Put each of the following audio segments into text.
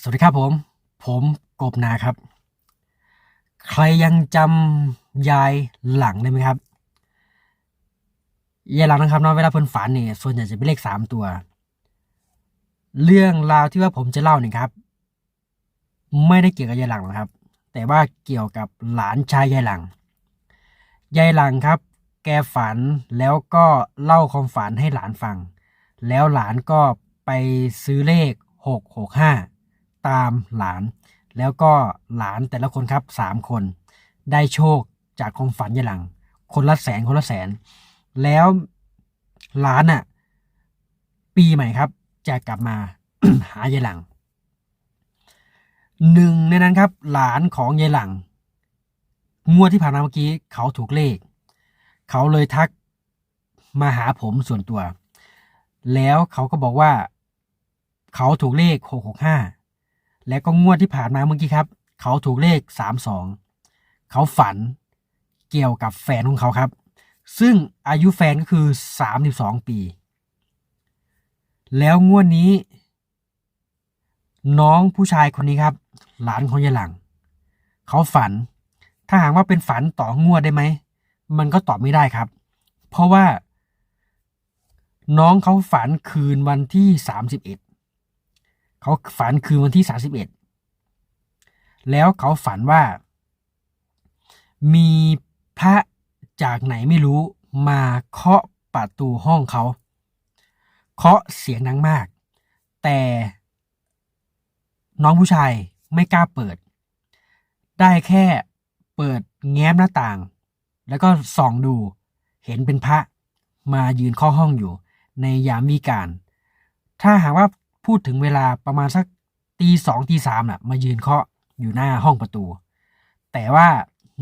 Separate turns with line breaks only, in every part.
สวัสดีครับผม ผมกบนาครับ ใครยังจำยายหลังได้ไหมครับ ยายหลังนะครับเนาะเวลาเพิ่นฝันเนี่ยส่วนใหญ่จะเป็นเลขสามตัว เรื่องราวที่ว่าผมจะเล่าเนี่ยครับ ไม่ได้เกี่ยวกับยายหลังหรอกครับ แต่ว่าเกี่ยวกับหลานชายยายหลัง ยายหลังครับ แกฝันแล้วก็เล่าความฝันให้หลานฟัง แล้วหลานก็ไปซื้อเลขหกหกห้า ตามหลาน แล้วก็หลานแต่ละคนครับสามคน ได้โชคจากความฝันยายหลัง คนละแสนคนละแสน แล้วหลานอะ ปีใหม่ครับ จะกลับมาหายายหลังหนึ่งในนั้นครับ หลานของยายหลังงวดที่ผ่านมาเมื่อกี้เขาถูกเลข เขาเลยทักมาหาผมส่วนตัว แล้วเขาก็บอกว่า เขาถูกเลขหกหกห้า แล้วก็งวดที่ผ่านมาเมื่อกี้ครับ เขาถูกเลขสามสองเขาฝันเกี่ยวกับแฟนของเขาครับ ซึ่งอายุแฟนก็คือสามสิบสองปี แล้วงวดนี้ น้องผู้ชายคนนี้ครับ หลานของยายหลัง เขาฝัน ถ้าหากว่าเป็นฝันต่องวดได้ไหม มันก็ตอบไม่ได้ครับ เพราะว่า น้องเขาฝันคืนวันที่สามสิบ เขาฝันคืนวันที่สามสิบเอ็ดแล้วเขาฝันว่า มีพระจากไหนไม่รู้มาเคาะประตูห้องเขา เคาะเสียงดังมาก แต่น้องผู้ชายไม่กล้าเปิด ได้แค่เปิดแง้มหน้าต่าง แล้วก็ส่องดูเห็นเป็นพระมายืนเคาะห้องอยู่ในยามวิการ ถ้าหากว่า พูดถึงเวลาประมาณสักตีสองตีสามน่ะ มายืนเคาะอยู่หน้าห้องประตู แต่ว่า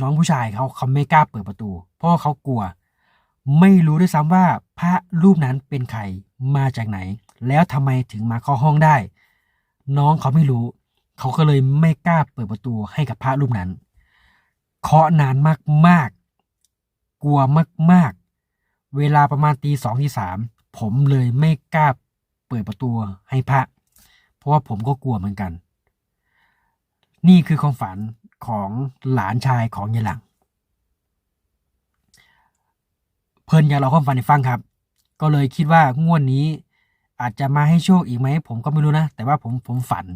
น้องผู้ชายเขาเขาไม่กล้าเปิดประตู เพราะเขากลัว ไม่รู้ด้วยซ้ำว่าพระรูปนั้นเป็นใครมาจากไหน แล้วทำไมถึงมาเคาะห้องได้ น้องเขาไม่รู้ เขาก็เลยไม่กล้าเปิดประตูให้กับพระรูปนั้น เคาะนานมากๆ กลัวมากๆ เวลาประมาณตีสองตีสามผมเลยไม่กล้า เปิดประตูให้พระ เพราะว่าผมก็กลัวเหมือนกัน นี่คือความฝันของหลานชายของยายหลัง เพิ่นอยากเราความฝันให้ฟังครับ ก็เลยคิดว่างวดนี้อาจจะมาให้โชคอีกไหม ผมก็ไม่รู้นะ แต่ว่าผมผมฝัน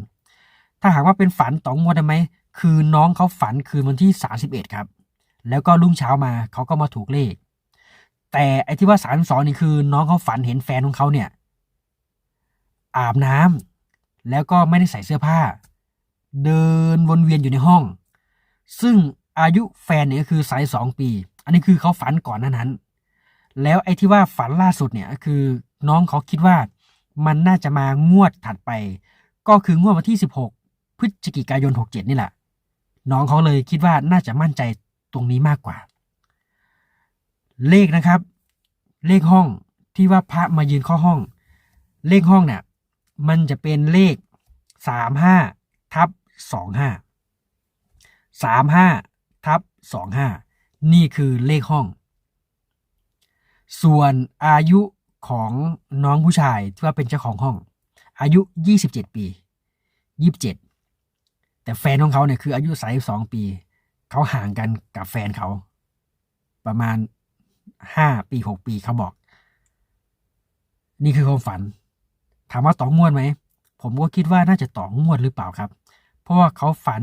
ถ้าหากว่าเป็นฝันต่องวดได้ไหม คือน้องเขาฝันคืนวันที่สาสิบเอ็ดครับ แล้วก็รุ่งเช้ามาเขาก็มาถูกเลข แต่ไอ้ที่ว่าสามสองนี่คือน้องเขาฝันเห็นแฟนของเขาเนี่ย อาบน้ำแล้วก็ไม่ได้ใส่เสื้อผ้า เดินวนเวียนอยู่ในห้อง ซึ่งอายุแฟนเนี่ยก็คือสายสองปี อันนี้คือเขาฝันก่อนหน้านั้น แล้วไอ้ที่ว่าฝันล่าสุดเนี่ยก็คือน้องเขาคิดว่ามันน่าจะมางวดถัดไป ก็คืองวดวันที่ 16 พฤศจิกายน 67 นี่แหละ น้องเขาเลยคิดว่าน่าจะมั่นใจตรงนี้มากกว่า เลขนะครับ เลขห้องที่ว่าพระมายืนข้าห้อง เลขห้องเนี่ย มันจะเป็นเลข35ทับ25 35ทับ25นี่คือเลขห้อง ส่วนอายุของน้องผู้ชายที่ว่าเป็นเจ้าของห้อง อายุ 27 ปี 27 แต่แฟนของเขาเนี่ยคืออายุ 32 ปี เขาห่างกันกับแฟนเขา ประมาณ 5 ปี 6 ปีเขาบอก นี่คือความฝัน ถามว่าต่องวดไหม ผมก็คิดว่าน่าจะต่องวดหรือเปล่าครับ เพราะว่าเขาฝัน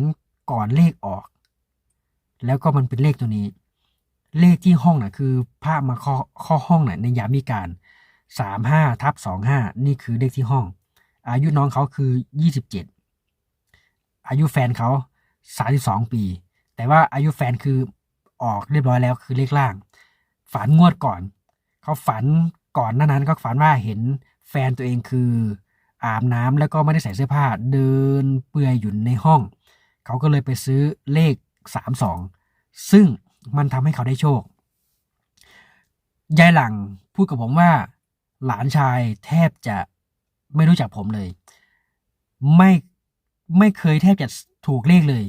ก่อนเลขออก แล้วก็มันเป็นเลขตัวนี้ เลขที่ห้องน่ะคือพามาข้อข้อห้องน่ะในยามวิการสามห้าทับสองห้านี่คือเลขที่ห้อง อายุน้องเขาคือยี่สิบเจ็ดอายุแฟนเขาสามสิบสองปี แต่ว่าอายุแฟนคือออกเรียบร้อยแล้วคือเลขล่าง ฝันงวดก่อน เขาฝันก่อนหน้านั้นก็ฝันว่าเห็น แฟนตัวเองคืออาบน้ำแล้วก็ไม่ได้ใส่เสื้อผ้าเดินเปลือยอยู่ในห้อง เขาก็เลยไปซื้อเลขสามสองซึ่งมันทำให้เขาได้โชค ยายหลังพูดกับผมว่า หลานชายแทบจะไม่รู้จักผมเลย ไม่ไม่เคยแทบจะถูกเลขเลย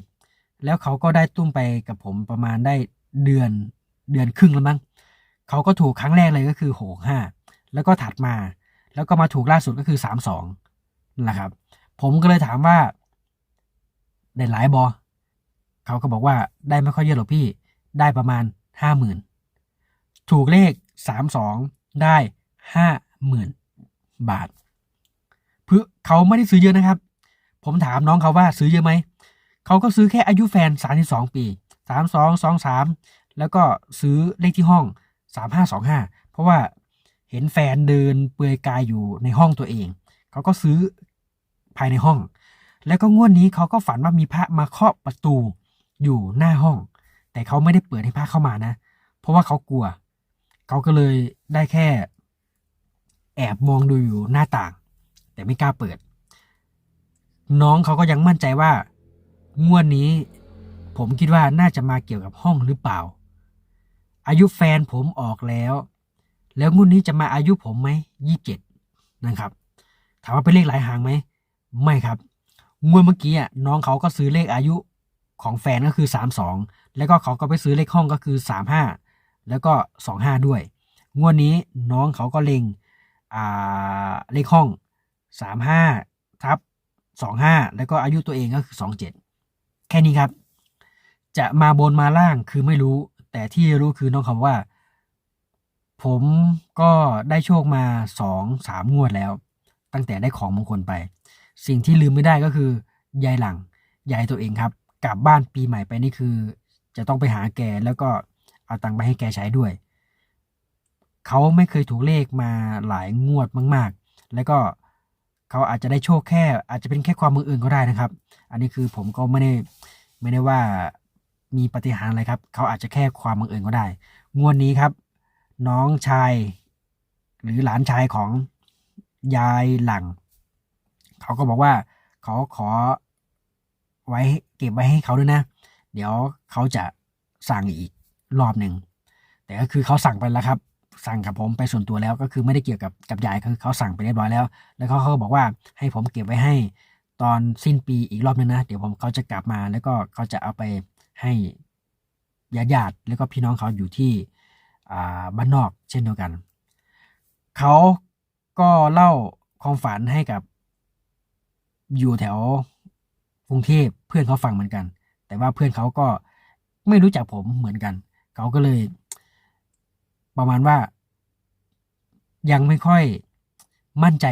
แล้วเขาก็ได้ตุ้มไปกับผมประมาณได้เดือนเดือนครึ่งแล้วมั้งเขาก็ถูกครั้งแรกเลยก็คือหกห้าแล้วก็ถัดมา แล้วก็มาถูกล่าสุดก็คือสามสองนั่แหละครับ ผมก็เลยถามว่าได้หลายบอเขาก็บอกว่าได้ไม่ค่อยเยอะหรอกพี่ได้ประมาณห้าหมื่นถูกเลขสามสองได้ห้าหมื่นบาทเพื่อเขาไม่ได้ซื้อเยอะนะครับ ผมถามน้องเขาว่าซื้อเยอะไหมเขาก็ซื้อแค่อายุแฟน32ปี32 23แล้วก็ซื้อเลขที่ห้อง3525เพราะว่า เห็นแฟนเดินเปลือยกายอยู่ในห้องตัวเอง เขาก็ซื้อภายในห้อง แล้วก็งวดนี้เขาก็ฝันว่ามีพระมาเคาะประตูอยู่หน้าห้อง แต่เขาไม่ได้เปิดให้พระเข้ามานะ เพราะว่าเขากลัว เขาก็เลยได้แค่ แอบมองดูอยู่หน้าต่าง แต่ไม่กล้าเปิด น้องเขาก็ยังมั่นใจว่างวดนี้ ผมคิดว่าน่าจะมาเกี่ยวกับห้องหรือเปล่า อายุแฟนผมออกแล้ว แล้วงวดนี้จะมาอายุผมไหมยี่สิบเจ็ดนะครับ ถามว่าเป็นเลขหลายหางไหม ไม่ครับ งวดเมื่อกี้น้องเขาก็ซื้อเลขอายุของแฟนก็คือสามสองแล้วก็เขาก็ไปซื้อเลขห้องก็คือสามห้าแล้วก็สองห้าด้วย งวดนี้น้องเขาก็เล็งเลขห้องสามห้าทับสองห้าแล้วก็อายุตัวเองก็คือสองเจ็ดแค่นี้ครับ จะมาบนมาล่างคือไม่รู้ แต่ที่รู้คือน้องเขาว่า ผมก็ได้โชคมาสองสามงวดแล้ว ตั้งแต่ได้ของมงคลไป สิ่งที่ลืมไม่ได้ก็คือยายหลังยายตัวเองครับ กลับบ้านปีใหม่ไปนี่คือ จะต้องไปหาแกแล้วก็เอาตังค์ไปให้แกใช้ด้วย เขาไม่เคยถูกเลขมาหลายงวดมาก ๆ แล้วก็เขาอาจจะได้โชคแค่ อาจจะเป็นแค่ความมืออื่นก็ได้นะครับ อันนี้คือผมก็ไม่ได้ไม่ได้ว่ามีปฏิหารอะไรครับ เขาอาจจะแค่ความบังเอิญก็ได้ งวดนี้ครับ น้องชาย หรือหลานชายของยายหลัง เขาก็บอกว่าเขาขอไว้เก็บไว้ให้เขาด้วยนะ เดี๋ยวเขาจะสั่งอีกรอบหนึ่ง แต่ก็คือเขาสั่งไปแล้วครับ สั่งกับผมไปส่วนตัวแล้วก็คือไม่ได้เกี่ยวกับกับยายคือเขาสั่งไปเรียบร้อยแล้ว แล้วเขาเขาบอกว่าให้ผมเก็บไว้ให้ตอนสิ้นปีอีกรอบนึงนะ เดี๋ยวผมเขาจะกลับมาแล้วก็เขาจะเอาไปให้ญาติญาติๆแล้วก็พี่น้องเขาอยู่ที่ บ้านนอกเช่นเดียวกัน เขาก็เล่าความฝันให้กับอยู่แถวกรุงเทพเพื่อนเขาฟังเหมือนกัน แต่ว่าเพื่อนเขาก็ไม่รู้จักผมเหมือนกัน เขาก็เลย ประมาณว่า ยังไม่ค่อยมั่นใจ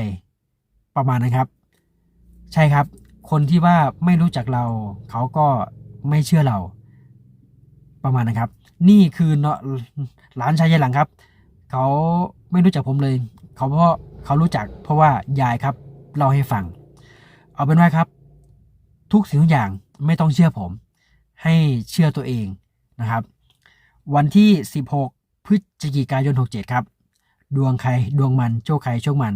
ประมาณนะครับ ใช่ครับ คนที่ว่าไม่รู้จักเรา เขาก็ไม่เชื่อเรา ประมาณนะครับ นี่คือเนาะหลานชายยายหลังครับ เขาไม่รู้จักผมเลย เขาเพราะเขารู้จักเพราะว่ายายครับเล่าให้ฟัง เอาเป็นว่าครับ ทุกสิ่งทุกอย่างไม่ต้องเชื่อผม ให้เชื่อตัวเองนะครับ วันที่ 16 พฤศจิกายน 67 ครับ ดวงใครดวงมันโชคใครโชคมัน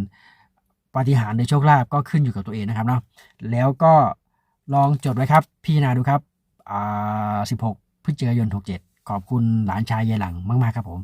ปาฏิหาริย์ในโชคลาภก็ขึ้นอยู่กับตัวเองนะครับเนาะแล้วก็ลองจดไว้ครับ พี่นาดูครับอ่า16 พฤศจิกายน 67 ขอบคุณหลานชายยายหลังมาก ๆ ครับผม